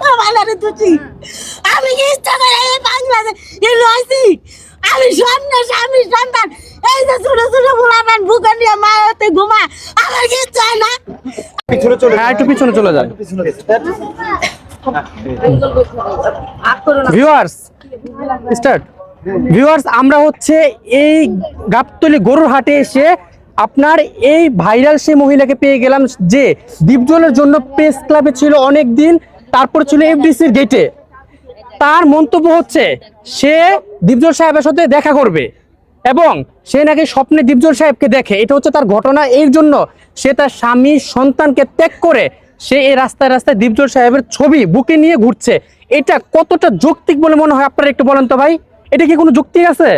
সব আলারে তুছি আমি কি ইচ্ছা করে এই বাংলাদেশ এই রয়েছি। আমি সন্ধ্যা স্বামী সন্তান। এই যে ছোট ছোট বুড়াবেন বুকে নিয়ে মায়াতে ঘুমা আমার কি ইচ্ছা না। পিছনে চলে হ্যাঁ একটু পিছনে চলে যান। ভিউয়ার্স স্টার্ট ভিউয়ার্স আমরা হচ্ছে এই গাবতলি গরুর হাটে এসে আপনার এই ভাইরাল সেই মহিলাকে পেয়ে গেলাম যে দীপজলের জন্য প্রেস ক্লাবে ছিল অনেক দিন তারপর ছিল এফডিসির গেটে তার মন্তব্য হচ্ছে, সে দীপজল সাহেবের সাথে দেখা করবে এবং সে নাকি স্বপ্নে দীপজল সাহেবকে দেখে। এটা হচ্ছে তার ঘটনা। এর জন্য সে তার স্বামী, সন্তানকে ত্যাগ করে সে এই রাস্তায় রাস্তায় দীপজল সাহেবের ছবি বুকে নিয়ে ঘুরছে। এটা কতটা যৌক্তিক বলে মনে হয় আপনারা একটু বলেন তো ভাই? এটা কি কোনো যুক্তি আছে?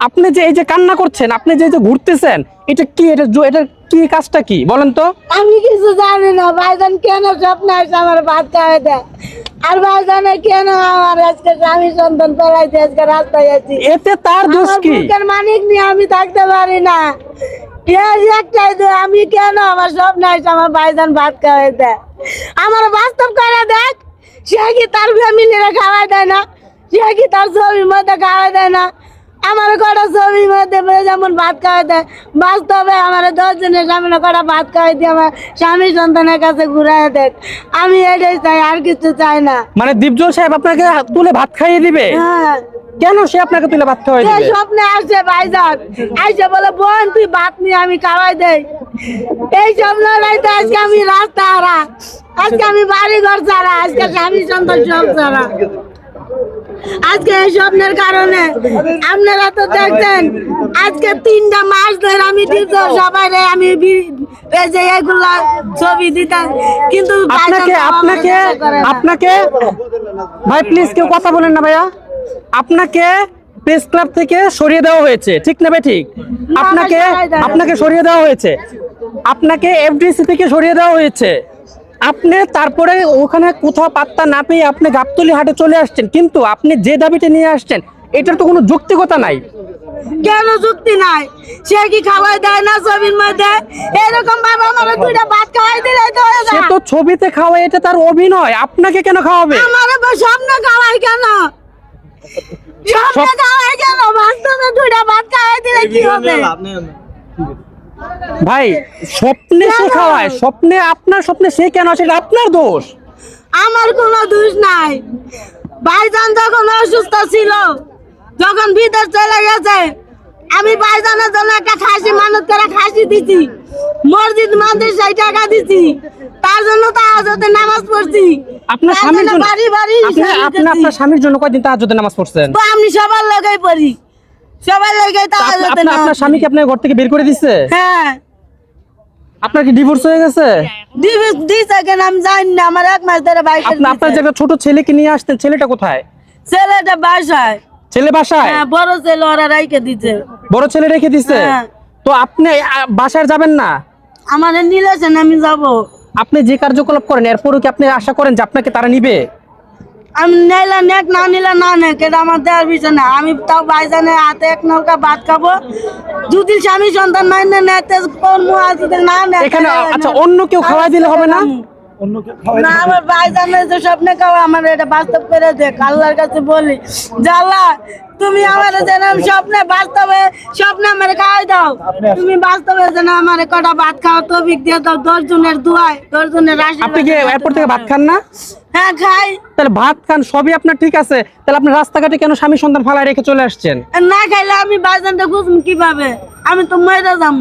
আপনি যে এই যে কান্না করছেন, আপনি যে এই যে ঘুরতেছেন, এটা কি, এটা এটা কি কাজটা কি? বলেন তো। আমি কিছু জানি না ভাইজান কেন স্বপ্ন আসে আমার ভাত খাওয়াই দেয় আর ভাইজানে কেন আমার আজকে স্বামী সন্তান পেলাইছে আজকে রাস্তায় আছি? এতে তার দোষ কি? বুকের মানিক নিয়ে আমি থাকতে পারি না। একটাই তো আমি কেন আমার স্বপ্ন আসে আমার ভাইজান ভাত খাওয়াই দেয় আমার বাস্তব করে দেখ সে কি তার ফ্যামিলিরা খাওয়াই দেয় না? সে কি তার ছবির মধ্যে খাওয়াই দেয় না? আমার কটা ছবির মধ্যে যেমন ভাত খাওয়াই দেয়। বাস্তবে আমার দশ জনের সামনে কটা ভাত খাওয়াই দিয়ে আমার স্বামী সন্তানের কাছে ঘুরাই দেখ আমি এটাই চাই আর কিছু চাই না। মানে দীপজল সাহেব আপনাকে তুলে ভাত খাইয়ে দিবে? হ্যাঁ। কেন সে আপনাকে তুলে ভাত খাওয়াই দিবে? স্বপ্নে আসছে ভাইজান। আইসে বলে বোন তুই ভাত নিয়ে আমি খাওয়াই দেই। এই স্বপ্ন লাইতে আজকে আমি রাস্তা হারা। আজকে আমি বাড়ি ঘর ছাড়া আজকে স্বামী সন্তান সব ছাড়া। আজকে এই স্বপ্নের কারণে আপনারা তো দেখছেন আজকে তিনটা মাস ধরে আমি দিত সবাই আমি যে এগুলা ছবি দিতাম। কিন্তু আপনাকে আপনাকে। আপনাকে ভাই প্লিজ কেউ কথা বলেন না ভাইয়া। আপনাকে প্রেস ক্লাব থেকে সরিয়ে দেওয়া হয়েছে ঠিক না ভাই ঠিক? আপনাকে আপনাকে সরিয়ে দেওয়া হয়েছে। আপনাকে এফডিসি থেকে সরিয়ে দেওয়া হয়েছে। আপনি তারপরে ওখানে কোথাও পাত্তা না পেয়ে আপনি গাবতলি হাটে চলে আসছেন কিন্তু আপনি যে দাবিটা নিয়ে আসছেন এটার তো কোনো যৌক্তিকতা নাই। কেন যুক্তি নাই? সে কি খাওয়াই দেয় না ছবির মধ্যে? এরকম ভাবে আমার দুইটা ভাত খাওয়াই দিলে তো হয়ে সে যায়। তো ছবিতে খাওয়া এটা তার অভিনয়। আপনাকে কেন খাওয়াবে? আমার স্বপ্ন খাওয়াই কেন? স্বপ্ন সব- খাওয়াই কেন? বাস্তবে দুইটা ভাত খাওয়াই দিলে কি হবে? ভাই স্বপ্নে সে খাওয়ায় স্বপ্নে আপনার স্বপ্নে সে কেন আসে আপনার দোষ। আমার কোনো দোষ নাই। ভাইজান যখন অসুস্থ ছিল যখন বিদেশ চলে গেছে আমি ভাইজানের জন্য একটা খাসি মানত করে খাসি দিছি। মসজিদ মন্দির সেই টাকা দিছি। তার জন্য তো আজতে নামাজ পড়ছি। আপনার স্বামীর জন্য বাড়ি বাড়ি আপনি। আপনার স্বামীর জন্য কয়দিন তাহাজ্জুদের নামাজ পড়ছেন? তো আমি সবার লাগাই পড়ি। লাগাই তার আপনি- আপনার স্বামীকে আপনার ঘর থেকে বের করে দিচ্ছে হ্যাঁ। আপনার কি ডিভোর্স হয়ে গেছে? দিবি দিছে কেন? আমি জানি না আমার এক মাস ধরে বাইক আপনি আপনার যে একটা ছোট ছেলেকে নিয়ে আসতেন ছেলেটা কোথায়? ছেলেটা বাসায়। ছেলে বাসায়? হ্যাঁ বড় ছেলে ওরা রাইকে দিছে। বড় ছেলে রেখে দিছে? হ্যাঁ। তো আপনি বাসায় যাবেন না? আমার নিলেছেন আমি যাব। আপনি যে কার্যকলাপ করেন এরপরও কি আপনি আশা করেন যে আপনাকে তারা নিবে? আমি নিলে নেক না নিলে না নেক এটা আমার দেওয়ার বিষয় না। আমি তাও বাইজানের হাতে এক নৌকা ভাত খাব। দুদিন স্বামী সন্তান মাইনে নেতে না নেই এখানে আচ্ছা অন্য কেউ খাওয়াই দিলে হবে না? না আমার ভাইজানের যে স্বপ্নে খাওয়া আমার এটা বাস্তব করে দেখ আল্লাহর কাছে বলি। তুমি আমার যেন স্বপ্নে বাস্তবে স্বপ্নে আমার খাওয়াই দাও। তুমি বাস্তবে যেন আমার কটা ভাত খাওয়া তো দিয়ে দাও দশ জনের দুয়ায় দশ জনের আপনি কি এরপর থেকে ভাত খান না? হ্যাঁ খাই। তাহলে ভাত খান সবই আপনার ঠিক আছে। তাহলে আপনি রাস্তাঘাটে কেন স্বামী সন্তান ফালায় রেখে চলে আসছেন? না খাইলে আমি বাইজানটা বুঝব কীভাবে? আমি তো মরে যাব।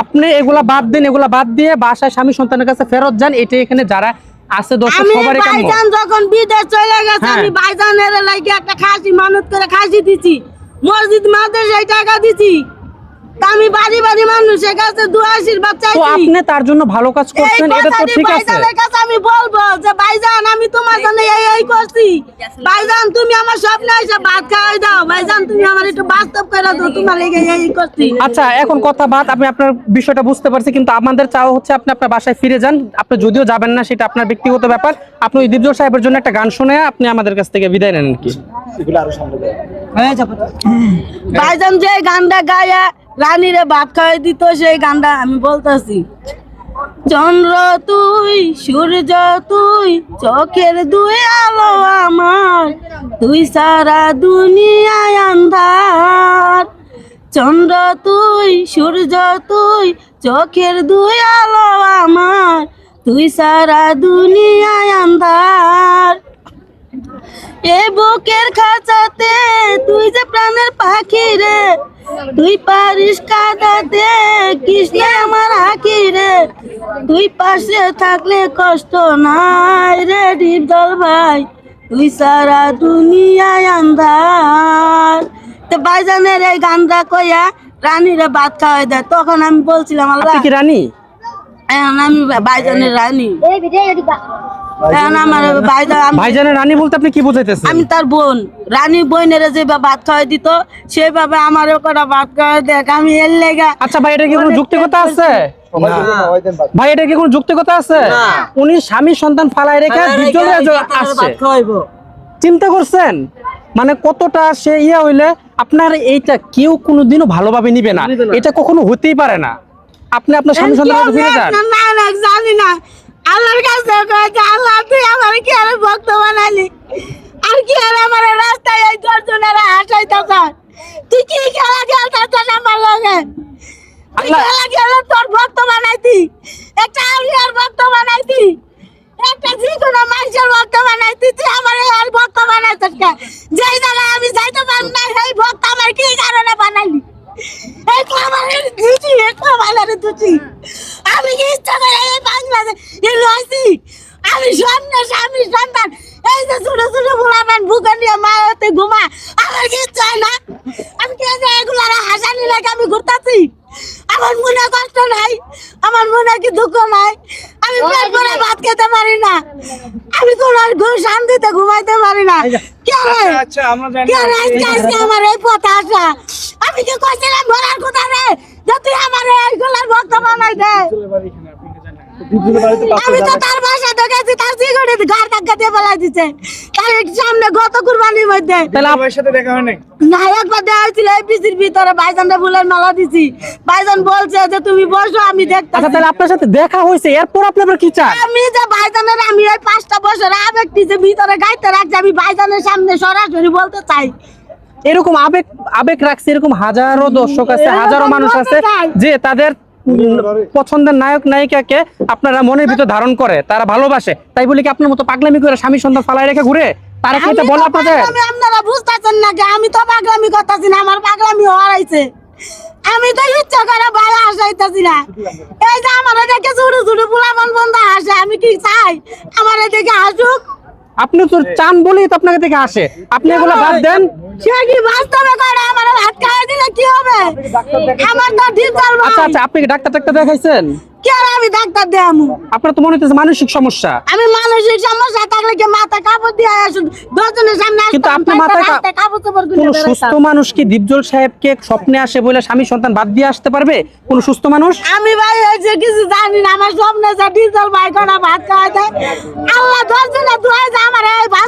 আপনি এগুলা বাদ দিন এগুলা বাদ দিয়ে বাসায় স্বামী সন্তানের কাছে ফেরত যান এটা এখানে যারা আছে দর্শক আমি সবারই কাম্য। ভাইজান যখন বিদেশ চলে গেছে হ্যাঁ। আমি ভাইজানের লাগে একটা খাসি মানত করে খাসি দিছি। মসজিদ মাদ্রাসায় টাকা দিছি। তা আমি বাড়ি বাড়ি মানুষের কাছে দু আশীর্বাদ তো চাইছি। আপনি তার জন্য ভালো কাজ করছেন এটা তো ঠিক আছে। আমি বলব যে ভাইজান আমি তোমার জন্য এই এই করছি। ভাইজান তুমি আমার স্বপ্নে এসে ভাত খাওয়াই দাও। ভাইজান তুমি আমার একটু বাস্তব করে দাও তোমার এই এই করছি। আচ্ছা এখন কথা বাদ আমি আপনার বিষয়টা বুঝতে পারছি কিন্তু আমাদের চাওয়া হচ্ছে আপনি আপনার বাসায় ফিরে যান। আপনি যদিও যাবেন না সেটা আপনার ব্যক্তিগত ব্যাপার। আপনি ওই দীপজল সাহেবের জন্য একটা গান শুনে আপনি আমাদের কাছ থেকে বিদায় নেন কি? এগুলো আরও সামনে দেয়। ভাইজান যে গানটা গায়ে রানীরে ভাত খাওয়াই দিত সেই গানটা আমি বলতেছি। চন্দ্র তুই, সূর্য তুই, চোখের দুই আলো আমার, তুই সারা দুনিয়ায় আন্ধার। চন্দ্র তুই, সূর্য তুই, চোখের দুই আলো আমার, তুই সারা দুনিয়ায় আন্ধার। এ বুকের খাঁচাতে তুই যে প্রাণের পাখি রে তুই পারিস কাঁদাতে কৃষ্ণ আমার আঁকি রে। তুই পাশে থাকলে কষ্ট নাই রে ডিপদল ভাই তুই সারা দুনিয়ায় আন্ধার। তো বাইজানের এই গানটা কইয়া রানীরে ভাত খাওয়াই দেয় তখন আমি বলছিলাম আল্লাহ। আপনি কি রানী? এখন আমি বাইজানের রানী। এখন আমার বাইজান আমি ভাইজানের রানী বলতে আপনি কি বুঝাইতেছেন? আমি তার বোন। রানী বোনের যে ভাত খাওয়াই দিত সেভাবে আমারও কটা ভাত খাওয়াই দেখ আমি এর লেগা আচ্ছা ভাই এটা কি কোনো যুক্তিকতা আছে? ভাই এটা কি কোনো যুক্তিকতা আছে? উনি স্বামী সন্তান ফালায় রেখে আসছে চিন্তা করছেন? মানে কতটা সে ইয়া হইলে আপনার এইটা কেউ কোনোদিনও ভালোভাবে নিবে না। এটা কখনো হতেই পারে না। আপনি আপনার স্বামী সন্তানের কাছে ফিরে যান। না না জানি না। আল্লাহর কাছে কয়েছে আল্লাহ তুই আমার কি আর ভক্ত বানালি? আর কি আর আমার রাস্তায় এই দর্জনেরা হাসাইতেছ তুই কি খেলা খেলতেছ আমার লগে? খেলা খেলে তোর ভক্ত বানাইতি? একটা আউলিয়ার ভক্ত বানাইতি? একটা যে কোনো মানুষের ভক্ত বানাইতি তুই আমার আর ভক্ত বানাইছিস কে যেই জায়গায় আমি যাইতে পারব না সেই ভক্ত আমার কি কারণে বানাইলি এই খাবারের দুটি এই খাবারের দুটি আমি কি ইচ্ছা করে এই বাংলাদেশ এই লইছি আমি সামনে স্বামী সন্তান এই যে ছোট ছোট বুড়ামান বুকে নিয়ে মায়াতে ঘুমা আমার কি না। আমি কি এই যে এগুলো হাসানি লাগে আমি ঘুরতাছি? আমার মনে কষ্ট নাই আমার মনে কি দুঃখ নাই। আমি পেট ভরে ভাত খেতে পারি না। আমি কোন ঘুম শান্তিতে ঘুমাইতে পারি না। কে রে? আচ্ছা আমরা জানি কে আজকে আজকে আমার এই পথে আসা। আমি কি কইছিলাম মরার কথা রে? যদি আমার এইগুলার ভক্ত বানাই দে। দিদির বাড়িতে পাঁচটা আমি তো তার বাসা দেখেছি তার সিকিউরিটি গাড় ধাক্কা দিয়ে ফেলাই দিছে। তার সামনে গত কুরবানির মধ্যে। তাহলে আপ- সাথে দেখা হয় নাই? না একবার দেওয়া হয়েছিল এপিসির ভিতরে ভাইজানটা ফুলের মালা দিছি। ভাইজান বলছে যে তুমি বসো আমি আচ্ছা তাহলে আপনার সাথে দেখা হয়েছে এরপর আপনি আবার কি চান? আমি যে ভাইজানের আমি এই পাঁচটা বছর আবেগটি যে ভিতরে গাইতে রাখছি আমি ভাইজানের সামনে সরাসরি বলতে চাই। এরকম আবেগ আবেগ রাখছে এরকম হাজারো দর্শক আছে হাজারো মানুষ আছে যে তাদের পছন্দের নায়ক নায়িকাকে আপনারা মনের ভিতর ধারণ করে তারা ভালোবাসে। তাই বলে কি আপনার মতো পাগলামি করে স্বামী সন্তান ফালাই রেখে ঘুরে? তারা কি এটা বলে তো আপনাদের? আপনারা বুঝতেছেন না আমি তো পাগলামি করতেছি না আমার পাগলামি হারাইছে আমি তো ইচ্ছা করে ভালো হাসাইতেছি না। এই যে আমার দেখে ছোট ছোট পোলাপন বন্ধ হাসে আমি কি চাই? আমার দেখে হাসুক আপনি তো চান বলেই তো আপনাকে দেখে আসে। আপনি এগুলো বাদ দেন। সে কি বাস্তবে করে আমার ভাত খাওয়াই দিলে কি হবে? আমার তো ঠিক চলবে আচ্ছা আচ্ছা আপনি কি ডাক্তার টাক্তার দেখাইছেন? কি আমি ডাক্তার দেয়ামু? আপনার তো মনে হচ্ছে মানসিক সমস্যা। আমি মানসিক সমস্যা থাকলে কি মাথা কাপড় দিয়ে আসু দশজনের সামনে কিন্তু আপনি মাথায় কাপড় চোপড় কোন সুস্থ মানুষ কি দীপজল সাহেবকে স্বপ্নে আসে বলে স্বামী সন্তান বাদ দিয়ে আসতে পারবে? কোন সুস্থ মানুষ? আমি ভাই এই যে কিছু জানি না আমার স্বপ্নে যে ডিজেল ভাই করা ভাত খাওয়া দেয়। আল্লাহ দশজনে দুয়াই যে আমার এই